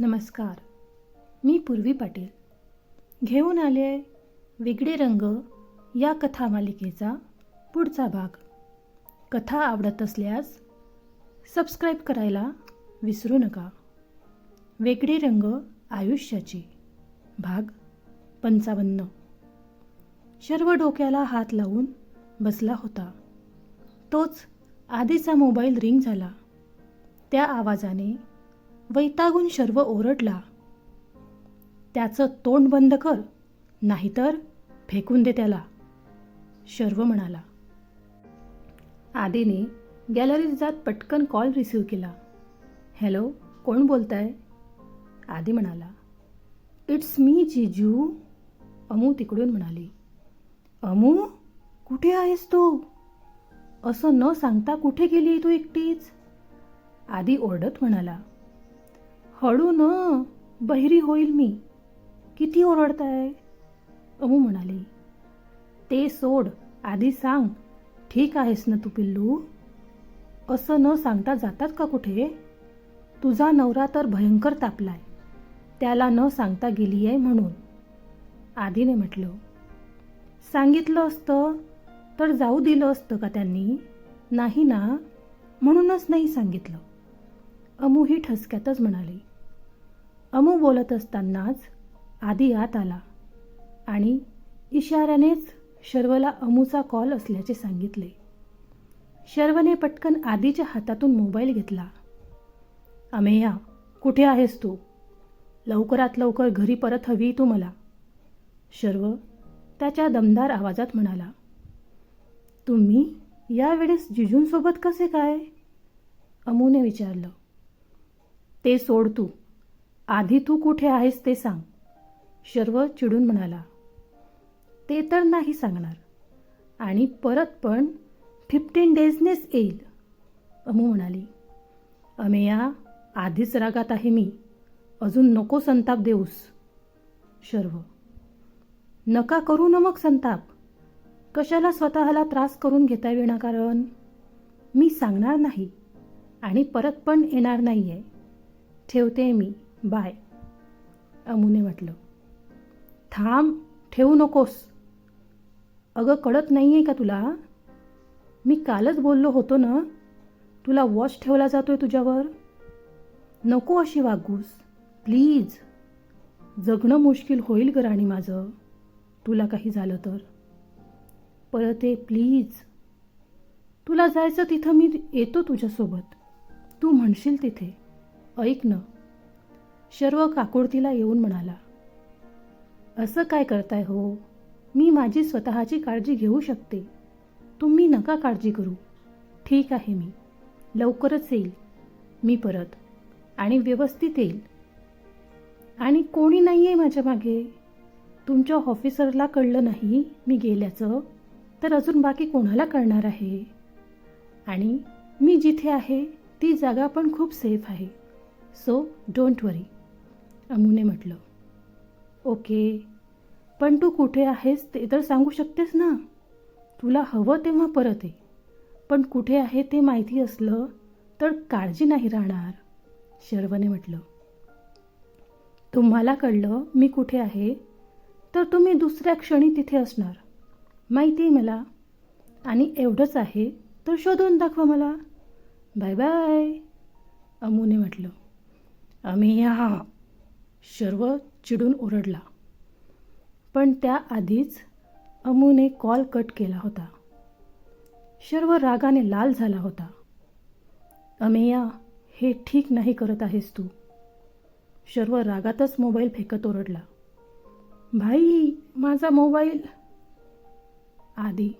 नमस्कार. मी पूर्वी पाटील. घेऊन आले वेगळे रंग या कथा मालिकेचा पुढचा भाग. कथा आवडत असल्यास सबस्क्राईब करायला विसरू नका. वेगळे रंग आयुष्याची. भाग पंचावन्न. सर्व डोक्याला हात लावून बसला होता. तोच आधीचा मोबाईल रिंग झाला. त्या आवाजाने वैतागून शर्व ओरडला. त्याचं तोंड बंद कर नाहीतर फेकून दे त्याला. शर्व म्हणाला. आधीने गॅलरीत जात पटकन कॉल रिसीव केला. हॅलो कोण बोलताय? आधी म्हणाला. इट्स मी जिजू अमू तिकडून म्हणाली. अमू कुठे आहेस तू? असं न सांगता कुठे गेली तू एकटीच? आधी ओरडत म्हणाला. हळू न बहिरी होईल मी. किती ओरडताय? अमू म्हणाली ते सोड आधी सांग ठीक आहेस ना तू पिल्लू? असं न सांगता जातात का कुठे? तुझा नवरा तर भयंकर तापलाय त्याला न सांगता गेली आहे म्हणून. आधीने म्हटलं सांगितलं असतं तर जाऊ दिलं असतं का त्यांनी? नाही ना म्हणूनच नाही सांगितलं. अमू ही ठसक्यातच म्हणाली अमू बोलत असतानाच आधी आत आला आणि इशाऱ्यानेच शर्वला अमूचा कॉल असल्याचे सांगितले. शर्वने पटकन आधीच्या हातातून मोबाईल घेतला. अमेया कुठे आहेस तू? लवकरात लवकर घरी परत हवी तू मला. शर्व त्याच्या दमदार आवाजात म्हणाला. तुम्ही यावेळेस जिजूंसोबत कसे काय? अमूने विचारलं. ते सोड तू. आधी तू कुठे आहेस ते सांग. शर्व चिडून म्हणाला ते तर नाही सांगणार. आणि परत पण फिफ्टीन डेजनेच येईल. अमू म्हणाली अमेया आधीच रागात आहे मी. अजून नको संताप देऊस. शर्व नका करू न मग संताप. कशाला स्वतःला त्रास करून घेता विनाकारण? मी सांगणार नाही आणि परत पण येणार नाही आहे ठेवते मी. बाय. अमूने म्हटलं थांब ठेवू नकोस. अगं कळत नाही आहे का तुला? मी कालच बोललो होतो ना तुला वॉच ठेवला जातोय तुझ्यावर? नको अशी वागूस प्लीज. जगणं मुश्किल होईल ग राणी माझं तुला काही झालं तर. परत ये प्लीज. तुला जायचं तिथं मी येतो तुझ्यासोबत. तू म्हणशील तिथे. ऐक ना शर्व काकुळतीला येऊन म्हणाला असं काय करताय हो? मी माझी स्वतःची काळजी घेऊ शकते. तुम्ही नका काळजी करू. ठीक आहे मी. लवकरच येईल. मी परत. आणि व्यवस्थित येईल. आणि कोणी नाही आहे माझ्या मागे? तुमच्या ऑफिसरला कळलं नाही मी गेल्याचं? तर अजून बाकी कोणाला कळणार आहे? आणि मी जिथे आहे ती जागा पण खूप सेफ आहे. सो डोंट वरी. अमूने म्हटलं. ओके पण तू कुठे आहेस ते तर सांगू शकतेस ना? तुला हवं तेव्हा परत ये. पण कुठे आहे ते माहिती असलं तर काळजी नाही राहणार. शर्वने म्हटलं. तुम्हाला कळलं मी कुठे आहे? तर तुम्ही दुसऱ्या क्षणी तिथे असणार. माहिती आहे मला. आणि एवढंच आहे तर शोधून दाखवा मला. बाय बाय अमूने म्हटलं. अमिया शर्व चिडून ओरडला. पण त्याआधीच अमूने कॉल कट केला होता. शर्व रागाने लाल झाला होता. अमेया हे ठीक नाही करत आहेस तू. शर्व रागातच मोबाईल फेकत ओरडला. भाई माझा मोबाईल. आधी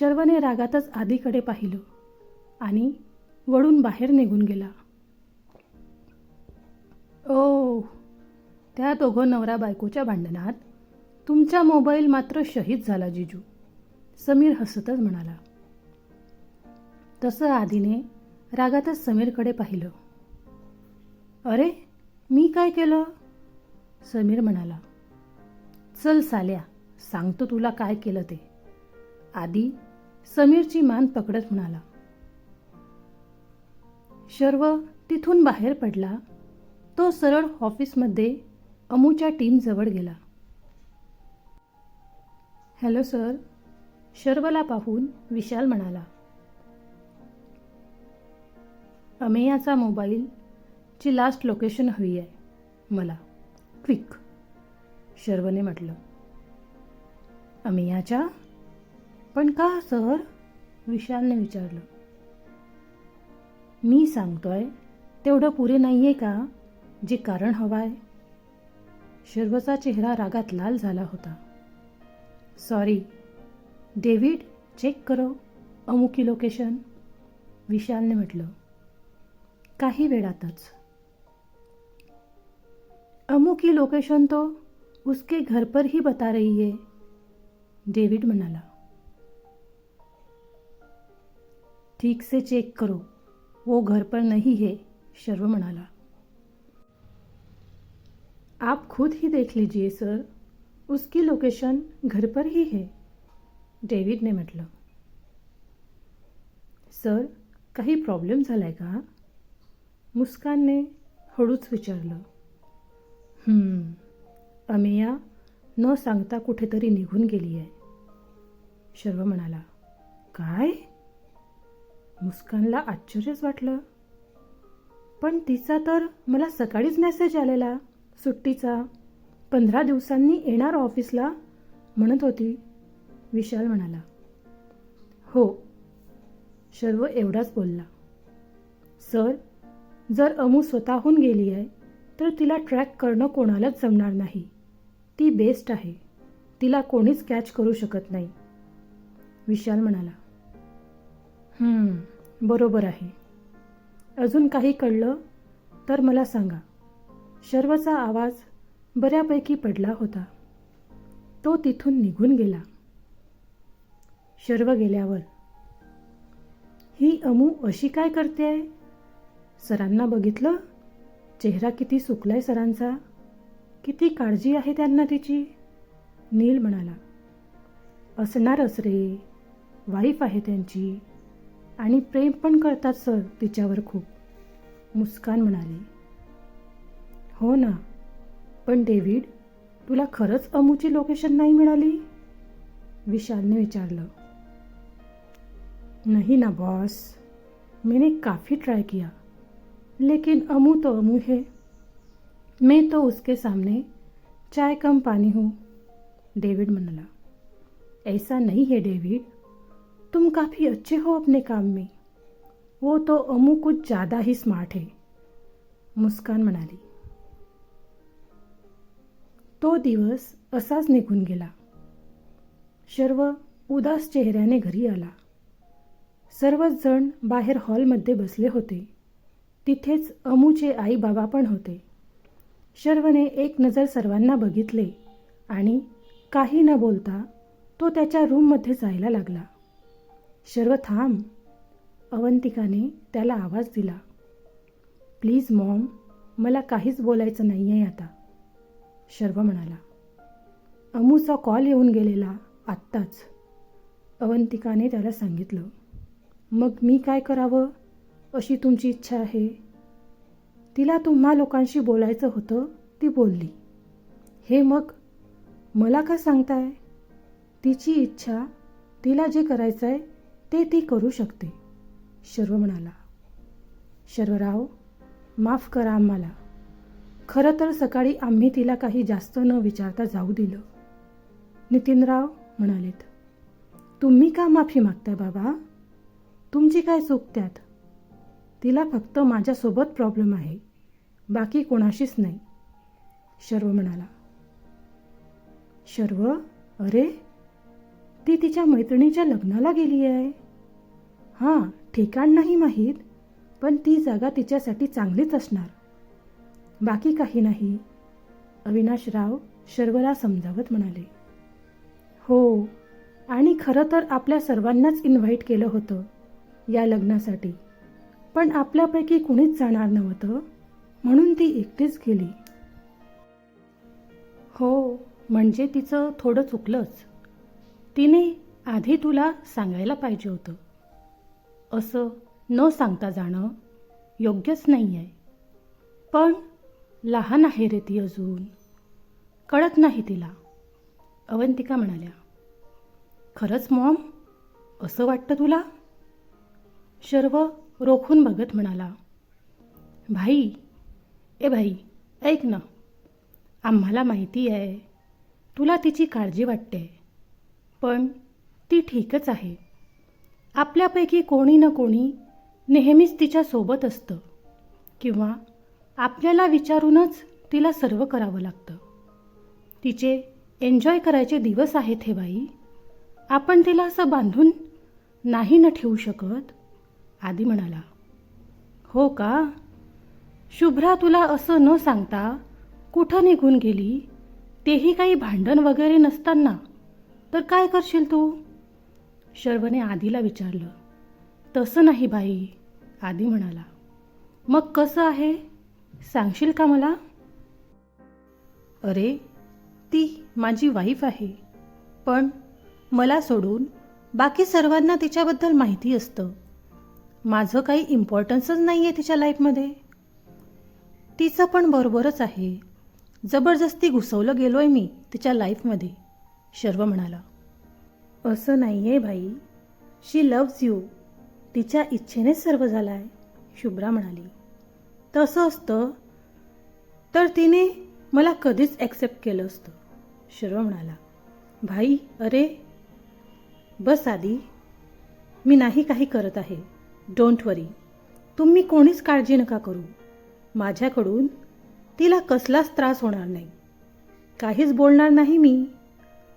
शर्वने रागातच आधीकडे पाहिलं आणि वळून बाहेर निघून गेला. ओ त्या दोघं नवरा बायकोच्या भांडणात तुमचा मोबाईल मात्र शहीद झाला जिजू. समीर हसतच म्हणाला. तसं आधीने रागातच समीरकडे पाहिलं. अरे मी काय केलं? समीर म्हणाला. चल साल्या सांगतो तुला काय केलं ते. आधी समीरची मान पकडत म्हणाला. शर्व तिथून बाहेर पडला. तो सरळ ऑफिसमध्ये अमूच्या टीमजवळ गेला. हॅलो सर शर्वला पाहून विशाल म्हणाला. अमेयाचा मोबाईलची लास्ट लोकेशन हवी आहे मला. क्विक शर्वने म्हटलं. अमेयाच्या? पण का सर? विशालने विचारलं. मी सांगतोय तेवढं पुरे नाही आहे का? जे कारण हवं आहे. शर्वचा चेहरा रागात लाल झाला होता. सॉरी डेव्हिड चेक करो. अमुकी लोकेशन. विशालने म्हटलं. काही वेळातच. अमू लोकेशन तो उसके घर पर ही बता रही है डेविड म्हणाला. ठीक से चेक करो. वो घर पर नहीं है शर्व म्हणाला. आप खुद ही देख लीजिए सर। उसकी लोकेशन घर पर ही है। डेविड ने म्हटलं सर काही प्रॉब्लेम झाला आहे का मुस्कानने हळूच विचारलं। अमेया न सांगता कुठेतरी निघून गेली आहे. शर्व म्हणाला काय? मुस्कानला आश्चर्यच वाटलं. पण तिचा तर मला सकाळीच मेसेज आलेला. सुट्टीचा पंधरा दिवसांनी येणार ऑफिसला म्हणत होती विशाल म्हणाला. हो शर्व एवढाच बोलला. सर जर अमू स्वतःहून गेली आहे तर तिला ट्रॅक करणं कोणालाच जमणार नाही. ती बेस्ट आहे. तिला कोणीच कॅच करू शकत नाही. विशाल म्हणाला. बरोबर आहे. अजून काही कळलं तर मला सांगा. शर्वचा आवाज बऱ्यापैकी पडला होता. तो तिथून निघून गेला. शर्व गेल्यावर ही अमू अशी काय करते आहे सरांना बघितलं? चेहरा किती सुकलाय सरांचा. किती काळजी आहे त्यांना तिची? नील म्हणाला. असणारच रे. वाईफ आहे त्यांची. आणि प्रेम पण करतात सर तिच्यावर खूप. मुस्कान म्हणाली. हो ना. पण डेव्हिड, तुला खरंच अमूची लोकेशन नाही मिळाली? विशालने विचारलं. नहीं ना बॉस मैंने काफ़ी ट्राई किया. लेकिन अमू तो अमू है. मैं तो उसके सामने चाय कम पानी हूँ, डेविड म्हणाला ऐसा नहीं है, डेविड. तुम काफ़ी अच्छे हो अपने काम में. वो तो अमू कुछ ज़्यादा ही स्मार्ट है, मुस्कान म्हणाली तो दिवस असाच निघून गेला. शर्व उदास चेहऱ्याने घरी आला. सर्वच जण बाहेर हॉलमध्ये बसले होते. तिथेच अमूचे आई बाबा पण होते. शर्वने एक नजर सर्वांना बघितले आणि काही न बोलता तो त्याच्या रूममध्ये जायला लागला. शर्व थांब. अवंतिकाने त्याला आवाज दिला. प्लीज मॉम मला काहीच बोलायचं नाही आहे आता. शर्व म्हणाला अमूचा कॉल येऊन गेलेला आत्ताच. अवंतिकाने त्याला सांगितलं मग मी काय करावं? अशी तुमची इच्छा आहे. तिला तुम्हा लोकांशी बोलायचं होतं ती बोलली हे मग मला का सांगताय? तिची इच्छा तिला जे करायचं आहे ते ती करू शकते. शर्व म्हणाला शर्वराव माफ करा आम्हाला. खरं तर सकाळी आम्ही तिला काही जास्त न विचारता जाऊ दिलं. नितीनराव म्हणालेत तुम्ही का माफी मागताय बाबा? तुमची काय चूक त्यात? तिला फक्त माझ्यासोबत प्रॉब्लेम आहे बाकी कोणाशीच नाही. शर्व म्हणाला शर्व अरे ती तिच्या मैत्रिणीच्या लग्नाला गेली आहे. हां ठिकाण नाही माहीत पण ती जागा तिच्यासाठी चांगलीच असणार. बाकी काही नाही. अविनाशराव शर्वला समजावत म्हणाले. हो आणि खरं तर आपल्या सर्वांनाच इन्व्हाइट केलं होतं या लग्नासाठी. पण आपल्यापैकी कुणीच जाणार नव्हतं म्हणून ती एकटीच गेली. हो म्हणजे तिचं थोडं चुकलंच. तिने आधी तुला सांगायला पाहिजे होतं. असं न सांगता जाणं योग्यच नाही आहे पण लहान आहे रे ती अजून. कळत नाही तिला. अवंतिका म्हणाल्या खरंच मॉम असं वाटतं तुला? शर्व रोखून बघत म्हणाला भाई ए भाई ऐक ना. आम्हाला माहिती आहे तुला तिची काळजी वाटते. पण ती ठीकच आहे. आपल्यापैकी कोणी ना कोणी नेहमीच तिच्यासोबत असतं. किंवा आपल्याला विचारूनच तिला सर्व करावं लागतं. तिचे एन्जॉय करायचे दिवस आहेत हे बाई. आपण तिला असं बांधून नाही न ठेवू शकत आदी म्हणाला. हो का? शुभ्रा तुला असं न सांगता कुठं निघून गेली? तेही काही भांडण वगैरे नसताना. तर काय करशील तू? शर्वने आधीला विचारलं. तसं नाही बाई आदी म्हणाला. मग कसं आहे? सांगशील का मला? अरे ती माझी वाईफ आहे. पण मला सोडून बाकी सर्वांना तिच्याबद्दल माहिती असतं. माझं काही इम्पॉर्टन्सच नाही आहे तिच्या लाईफमध्ये तिचं पण बरोबरच आहे. जबरदस्ती घुसवलं गेलो आहे मी तिच्या लाईफमध्ये शर्व म्हणाला. असं नाही आहे भाई. शी लव्ज यू तिच्या इच्छेनेच सर्व झालं आहे शुभ्रा म्हणाली. तसं असतं तर तिने मला कधीच ॲक्सेप्ट केलं असतं. शर्व म्हणाला भाई अरे बस आधी. मी नाही काही करत आहे. डोंट वरी तुम्ही कोणीच काळजी नका करू. माझ्याकडून तिला कसलाच त्रास होणार नाही. काहीच बोलणार नाही मी.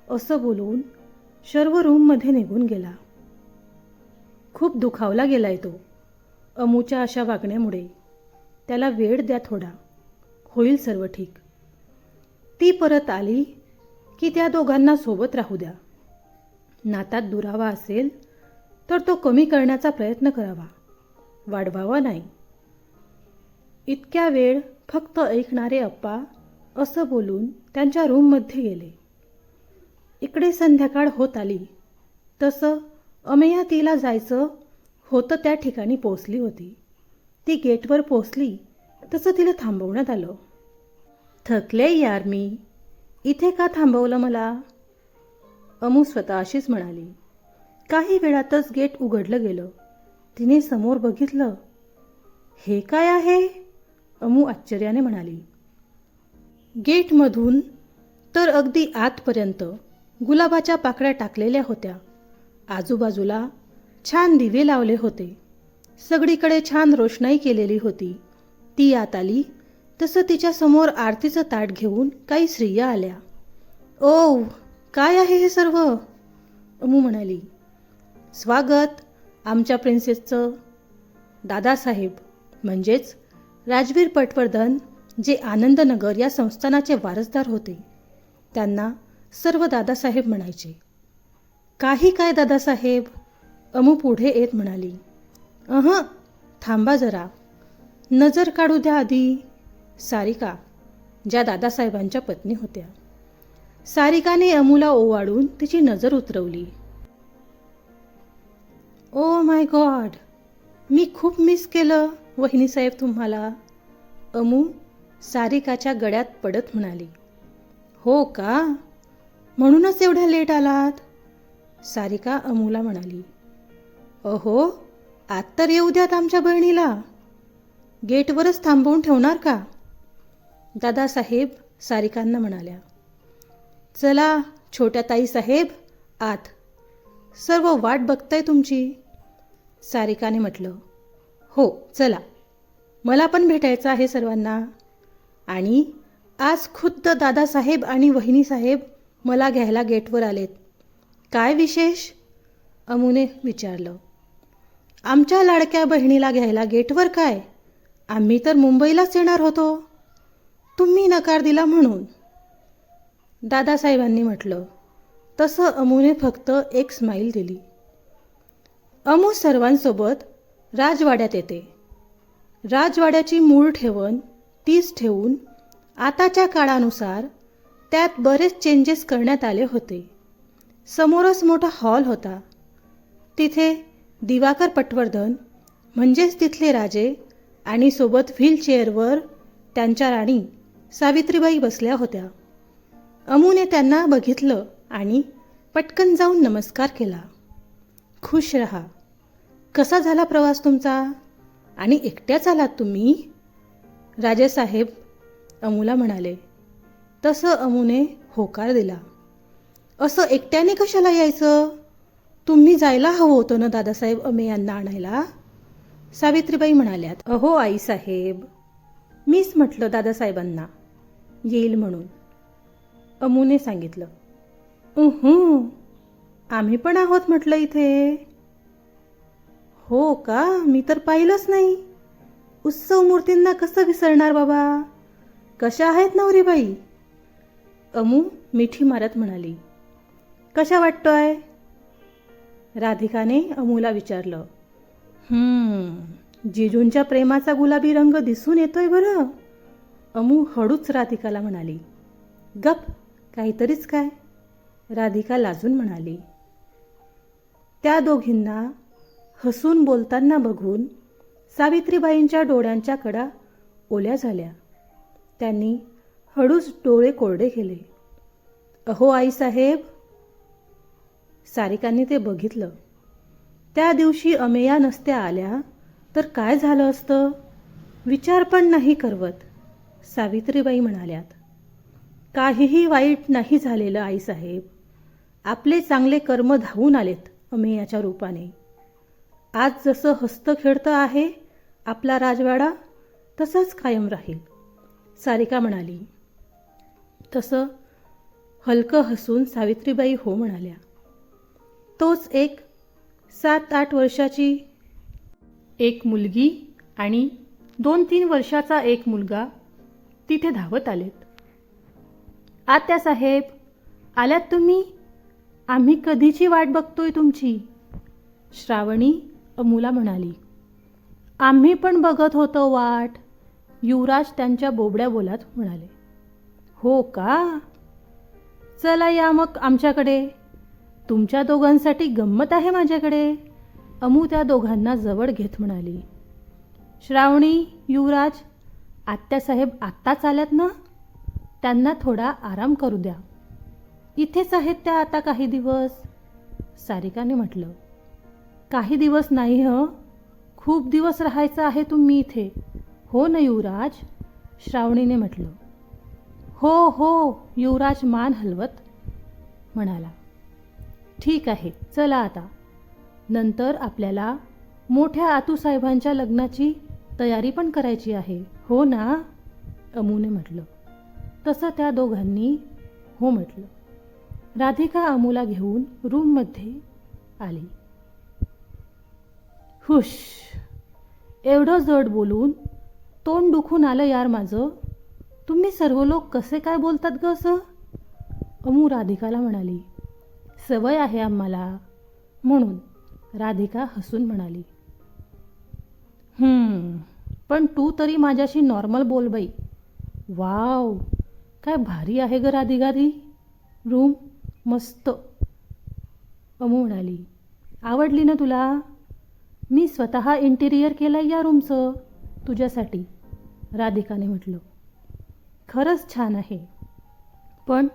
असं बोलून शर्व रूममध्ये निघून गेला. खूप दुखावला गेलाय तो अमूच्या अशा वागण्यामुळे. त्याला वेळ द्या थोडा. होईल सर्व ठीक. ती परत आली की त्या दोघांना सोबत राहू द्या. नातात दुरावा असेल तर तो कमी करण्याचा प्रयत्न करावा. वाढवावा नाही. इतक्या वेळ फक्त ऐकणारे अप्पा असं बोलून त्यांच्या रूममध्ये गेले. इकडे संध्याकाळ होत आली. तसं अमेया तिला जायचं होतं त्या ठिकाणी पोचली होती. ती गेटवर पोचली तसं तिला थांबवण्यात आलं. थकले यार मी. इथे का थांबवलं मला? अमू स्वतःशीच म्हणाली. काही वेळातच गेट उघडलं गेलं. तिने समोर बघितलं. हे काय आहे? अमू आश्चर्याने म्हणाली. गेटमधून तर अगदी आतपर्यंत गुलाबाच्या पाकळ्या टाकलेल्या होत्या. आजूबाजूला छान दिवे लावले होते. सगळीकडे छान रोषणाई केलेली होती. ती आत आली. तसं तिच्या समोर आरतीचं ताट घेऊन काही स्त्रिया आल्या. ओ काय आहे हे सर्व? अमू म्हणाली. स्वागत आमच्या प्रिन्सेसचं. दादासाहेब म्हणजेच राजवीर पटवर्धन जे आनंदनगर या संस्थानाचे वारसदार होते. त्यांना सर्व दादासाहेब म्हणायचे. काही काय दादासाहेब? अमू पुढे येत म्हणाली. अह थांबा जरा. नजर काढू द्या आधी. सारिका ज्या दादासाहेबांच्या पत्नी होत्या. सारिकाने अमूला ओवाळून तिची नजर उतरवली. ओ माय गॉड मी खूप मिस केलं वहिनीसाहेब तुम्हाला. अमू सारिकाच्या गळ्यात पडत म्हणाली. हो का? म्हणूनच एवढ्या लेट आलात? सारिका अमूला म्हणाली. अहो आत तर येऊ द्यात आमच्या बहिणीला. गेटवरच थांबवून ठेवणार का? दादासाहेब सारिकांना म्हणाल्या. चला छोट्या ताईसाहेब आत. सर्व वाट बघताय तुमची? सारिकाने म्हटलं. हो चला. मला पण भेटायचं आहे सर्वांना. आणि आज खुद्द दादासाहेब आणि वहिनीसाहेब मला घ्यायला गेटवर आलेत. काय विशेष? अमुने विचारलं. आमच्या लाडक्या बहिणीला घ्यायला गेटवर काय? आम्ही तर मुंबईलाच येणार होतो. तुम्ही नकार दिला म्हणून. दादासाहेबांनी म्हटलं तसं अमूने फक्त एक स्माईल दिली. अमू सर्वांसोबत राजवाड्यात येते. राजवाड्याची मूळ ठेवण तीच ठेवून आताच्या काळानुसार त्यात बरेच चेंजेस करण्यात आले होते. समोरच मोठा हॉल होता. तिथे दिवाकर पटवर्धन म्हणजेच तिथले राजे आणि सोबत व्हीलचेअरवर त्यांच्या राणी सावित्रीबाई बसल्या होत्या. अमूने त्यांना बघितलं आणि पटकन जाऊन नमस्कार केला. खुश रहा. कसा झाला प्रवास तुमचा? आणि एकट्याच आलात तुम्ही? राजेसाहेब अमूला म्हणाले तसं अमूने होकार दिला. असं एकट्याने कशाला यायचं? तुम्ही जायला हवं होतं ना दादासाहेब अमे यांना आणायला? सावित्रीबाई म्हणाल्यात अहो आईसाहेब मीच म्हटलं दादासाहेबांना. येईल म्हणून. अमूने सांगितलं उहू आम्ही पण आहोत म्हटलं इथे. हो का? मी तर पाहिलंच नाही. उत्सव मूर्तींना कसं विसरणार बाबा? कशा आहेत नवरीबाई? अमू मिठी मारत म्हणाली कशा वाटतोय? राधिकाने अमूला विचारलं जिजूंच्या प्रेमाचा गुलाबी रंग दिसून येतोय बरं. अमू हळूच राधिकाला म्हणाली गप काहीतरीच काय. राधिका लाजून म्हणाली त्या दोघींना हसून बोलताना बघून सावित्रीबाईंच्या डोळ्यांच्या कडा ओल्या झाल्या. त्यांनी हळूच डोळे कोरडे केले. अहो आईसाहेब सारिकांनी ते बघितलं. त्या दिवशी अमेया नसत्या आल्या तर काय झालं असतं? विचार पण नाही करवत सावित्रीबाई म्हणाल्यात. काहीही वाईट नाही झालेलं आईसाहेब. आपले चांगले कर्म धावून आलेत अमेयाच्या रूपाने. आज जसं हस्त खेळतं आहे आपला राजवाडा तसंच कायम राहील सारिका म्हणाली. तसं हलकं हसून सावित्रीबाई हो म्हणाल्या. तोच एक सात आठ वर्षाची एक मुलगी आणि दोन तीन वर्षाचा एक मुलगा तिथे धावत आलेत. आत्यासाहेब आल्यात तुम्ही? आम्ही कधीची वाट बघतोय तुमची? श्रावणी अमुला म्हणाली. आम्ही पण बघत होतो वाट युवराज त्यांच्या बोबड्या बोलात म्हणाले. हो का? चला या मग आमच्याकडे. तुमच्या दोघांसाठी गंमत आहे माझ्याकडे. अमू त्या दोघांना जवळ घेत म्हणाली. श्रावणी युवराज आत्यासाहेब आत्ताच आल्यात ना? त्यांना थोडा आराम करू द्या. इथेच आहेत त्या आता काही दिवस. सारिकाने म्हटलं. काही दिवस नाही ह. खूप दिवस राहायचं आहे तुम्ही इथे. हो ना युवराज? श्रावणीने म्हटलं. हो हो युवराज मान हलवत म्हणाला. ठीक आहे चला आता. नंतर आपल्याला मोठ्या आतूसाहेबांच्या लग्नाची तयारी पण करायची आहे. हो ना? अमूने म्हटलं. तसं त्या दोघांनी हो म्हटलं. राधिका अमूला घेऊन रूममध्ये आली. हुश. एवढं जड बोलून तोंड दुखून आलं यार माझं. तुम्ही सर्व लोक कसे काय बोलतात ग असं? अमू राधिकाला म्हणाली. सवय आहे आम्हाला. म्हणून राधिका हसून म्हणाली पण तू तरी माझ्याशी नॉर्मल बोल बाई. वाव काय भारी आहे ग राधिका ती. रूम मस्त. अमू म्हणाली आवडली ना तुला? मी स्वतः इंटिरियर केलं या रूमचं तुझ्यासाठी. राधिकाने म्हटलं खरंच छान आहे. पण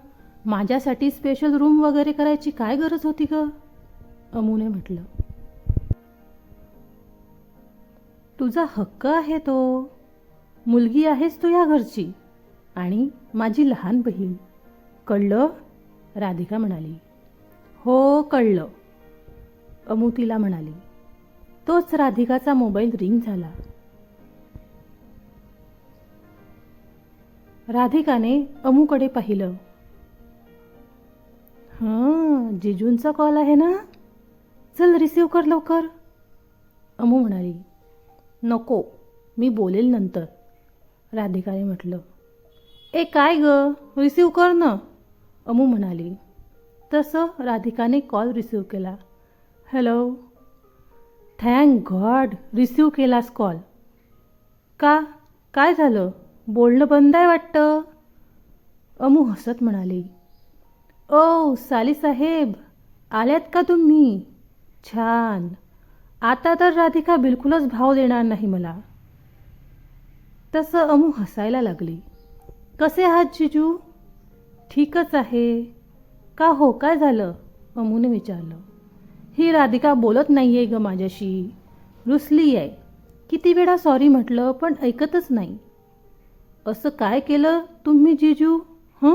माझ्यासाठी स्पेशल रूम वगैरे करायची काय गरज होती ग? अमूने म्हटलं. तुझा हक्क आहे तो. मुलगी आहेस तू या घरची. आणि माझी लहान बहीण. कळलं? राधिका म्हणाली. हो कळलं. अमू तिला म्हणाली. तोच राधिकाचा मोबाईल रिंग झाला. राधिकाने अमूकडे पाहिलं. हां जिजूंचा कॉल आहे ना? चल रिसीव कर लवकर. अमू म्हणाली नको मी बोलेल नंतर. राधिकाने म्हटलं ए काय ग? रिसीव कर ना. अमू म्हणाली तसं राधिकाने कॉल रिसीव केला. हॅलो थँक गॉड रिसीव केलास कॉल का? काय झालं? बोलणं बंद आहे वाटतं? अमू हसत म्हणाली ओ साली साहेब आल्यात का तुम्ही? छान. आता तर राधिका बिलकुलच भाव देणार नाही मला. तसं अमू हसायला लागली. कसे आहात जिजू? ठीकच आहे. का हो काय झालं? अमूने विचारलं. ही राधिका बोलत नाही आहे ग माझ्याशी. रुसली आहे. किती वेळा सॉरी म्हटलं पण ऐकतच नाही. असं काय केलं तुम्ही जिजू? हं?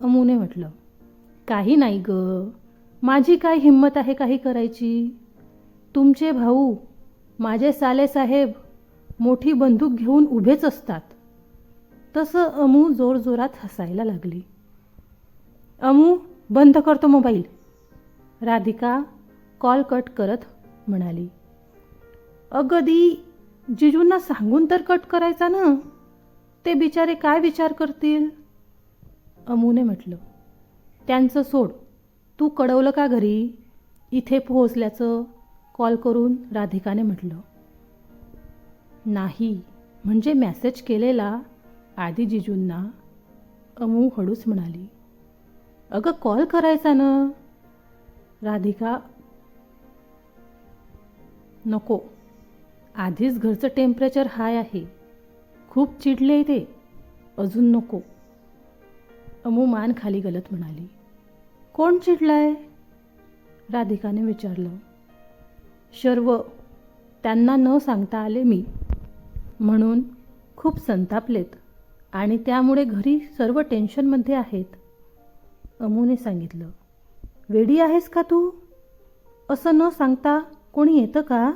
अमूने म्हटलं काही नाही ग. माझी काय हिंमत आहे काही करायची? तुमचे भाऊ माझे सालेसाहेब मोठी बंदूक घेऊन उभेच असतात. तसं अमू जोरजोरात हसायला लागली. अमू बंद करतो मोबाईल. राधिका कॉल कट करत म्हणाली अगदी जिजूंना सांगून तर कट करायचा ना. ते बिचारे काय विचार करतील? अमूने म्हटलं त्यांचं सोड. तू कळवलं का घरी? इथे पोहोचल्याचं कॉल करून राधिकाने म्हटलं नाही म्हणजे मॅसेज केलेला आधी जिजूंना. अमू हळूच म्हणाली अगं कॉल करायचा ना. राधिका नको. आधीच घरचं टेम्परेचर हाय आहे. खूप चिडले ते. अजून नको. अमू मान खाली गलत म्हणाली. कोण चिडलाय? राधिकाने विचारलं. शर्व त्यांना न सांगता आले मी. म्हणून खूप संतापलेत आणि त्यामुळे घरी सर्व टेन्शनमध्ये आहेत. अमूने सांगितलं. वेडी आहेस का तू? असं न सांगता कोणी येतं का?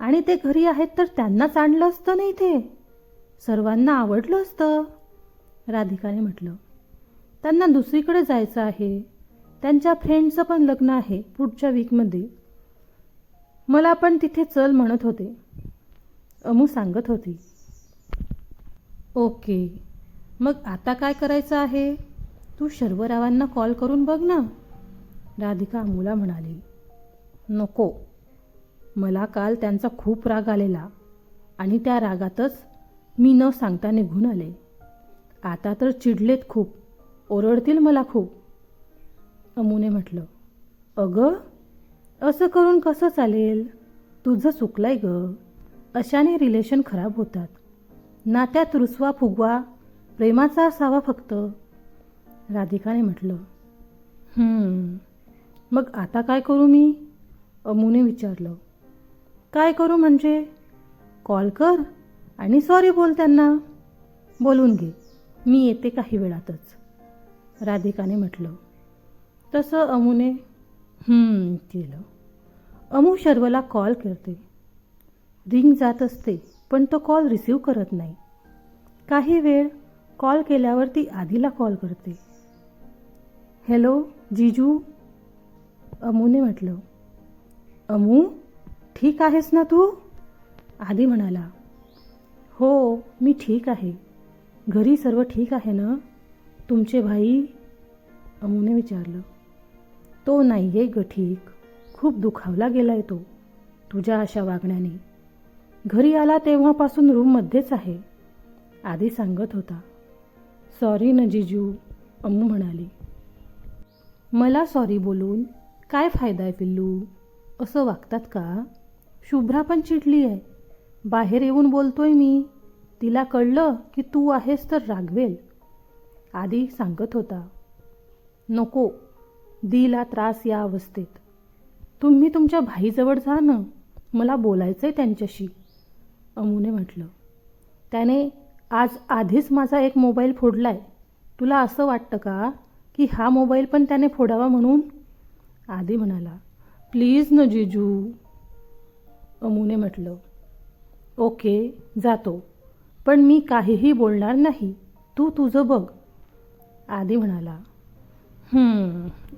आणि ते घरी आहेत तर त्यांनाच आणलं असतं नाही ते सर्वांना आवडलं असतं? राधिकाने म्हटलं. त्यांना दुसरीकडे जायचं आहे. त्यांच्या फ्रेंडचं पण लग्न आहे पुढच्या वीकमध्ये मला पण तिथे चल म्हणत होते. अमू सांगत होती. ओके. मग आता काय करायचं आहे? तू शर्वरावांना कॉल करून बघ ना. राधिका अमूला म्हणाली. नको. मला काल त्यांचा खूप राग आलेला आणि त्या रागातच मी न सांगता निघून आले. आता तर चिडलेत खूप. ओरडतील मला खूप. अमूने म्हटलं अगं असं करून कसं चालेल? तुझं चुकलंय गं. अशाने रिलेशन खराब होतात. नात्यात रुसवा फुगवा प्रेमाचा असावा फक्त. राधिकाने म्हटलं मग आता काय करू मी? अमूने विचारलं काय करू म्हणजे? कॉल कर आणि सॉरी बोल त्यांना. बोलून घे. मी येते काही वेळातच. राधिकाने म्हटलं तसं अमूने केलं. अमू शर्वला कॉल करते. रिंग जात असते पण तो कॉल रिसीव करत नाही. काही वेळ कॉल केल्यावर ती आधीला कॉल करते. हॅलो जीजू अमूने म्हटलं. अमू ठीक आहेस ना तू? आधी म्हणाला. हो मी ठीक आहे. घरी सर्व ठीक आहे ना? तुमचे भाई अमूने विचारलं तो नाही आहे ग ठीक खूप दुखावला गेलाय तो तुझ्या अशा वागण्याने. घरी आला तेव्हापासून रूममध्येच आहे. आधी सांगत होता सॉरी न जिजू अम्मू म्हणाली. मला सॉरी बोलून काय फायदा आहे पिल्लू? असं वागतात का? शुभ्रा पण चिडली आहे. बाहेर येऊन बोलतोय मी. तिला कळलं की तू आहेस तर रागवेल. आधी सांगत होता नको दीला त्रास या अवस्थेत. तुम्ही तुमच्या भाईजवळ जा ना मला बोलायचं आहे त्यांच्याशी. अमूने म्हटलं त्याने आज आधीच माझा एक मोबाईल फोडला आहे तुला असं वाटतं का की हा मोबाईल पण त्याने फोडावा म्हणून? आधी म्हणाला प्लीज न जिजू. अमूने म्हटलं ओके जातो. पण मी काहीही बोलणार नाही. तू तुझं बघ. आधी म्हणाला.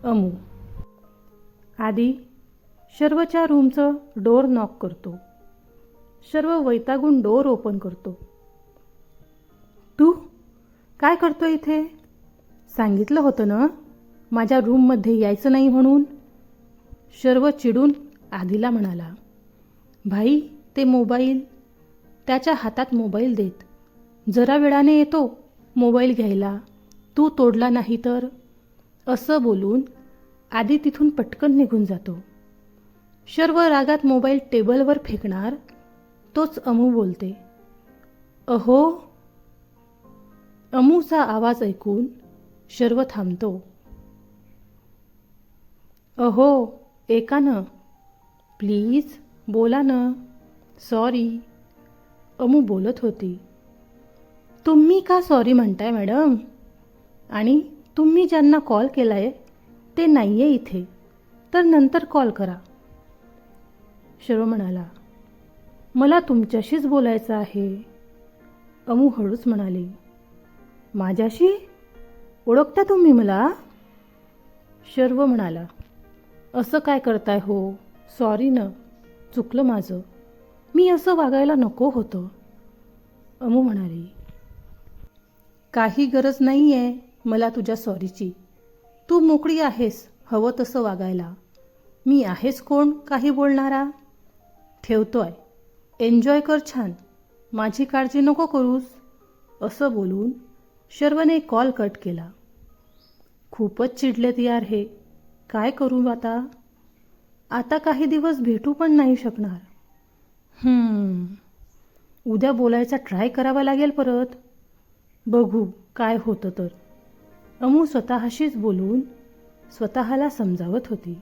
अमू. आधी शर्वच्या रूमचं डोर नॉक करतो. शर्व वैतागून डोर ओपन करतो. तू काय करतो इथे? सांगितलं होतं ना? माझ्या रूममध्ये यायचं नाही म्हणून? शर्व चिडून आधीला म्हणाला भाई ते मोबाईल त्याच्या हातात मोबाईल देत. जरा वेळाने येतो मोबाईल घ्यायला. तू तोडला नाही तर? असं बोलून आधी तिथून पटकन निघून जातो. शर्व रागात मोबाईल टेबलवर फेकणार तोच अमू बोलते. अहो. अमूचा आवाज ऐकून शर्व थांबतो. अहो ऐका ना. प्लीज बोला ना. सॉरी. अमू बोलत होती. तुम्ही का सॉरी म्हणताय मॅडम? आणि तुम्ही ज्यांना कॉल केला आहे ते नाही आहे इथे. तर नंतर कॉल करा. शर्व म्हणाला मला तुमच्याशीच बोलायचं आहे. अमू हळूच म्हणाली माझ्याशी? ओळखता तुम्ही मला? शर्व म्हणाला असं काय करताय हो? सॉरी न. चुकलं माझं. मी असं वागायला नको होतं. अमू म्हणाली काही गरज नाही आहे मला तुझ्या सॉरीची. तू मोकळी आहेस हवं तसं वागायला. मी आहेस कोण काही बोलणारा? ठेवतोय. एन्जॉय कर छान. माझी काळजी नको करूस. असं बोलून शर्वने कॉल कट केला. खूपच चिडलेत यार हे. काय करू आता? आता काही दिवस भेटू पण नाही शकणार. उद्या बोलायचा ट्राय करावा लागेल परत. बघू काय होतं तर. अमू स्वतःशीच बोलून स्वतःला समजावत होती.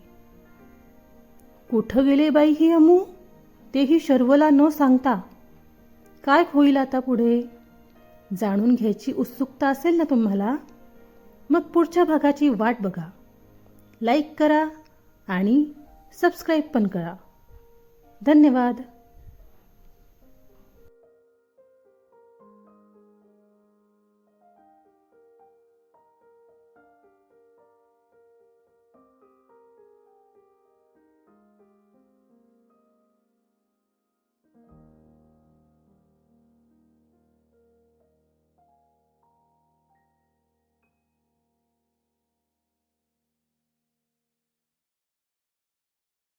कुठं गेले बाई ही अमू? तेही शर्वला न सांगता. काय होईल आता पुढे? जाणून घ्यायची उत्सुकता असेल ना तुम्हाला? मग पुढच्या भागाची वाट बघा. लाईक करा आणि सबस्क्राईब पण करा. धन्यवाद.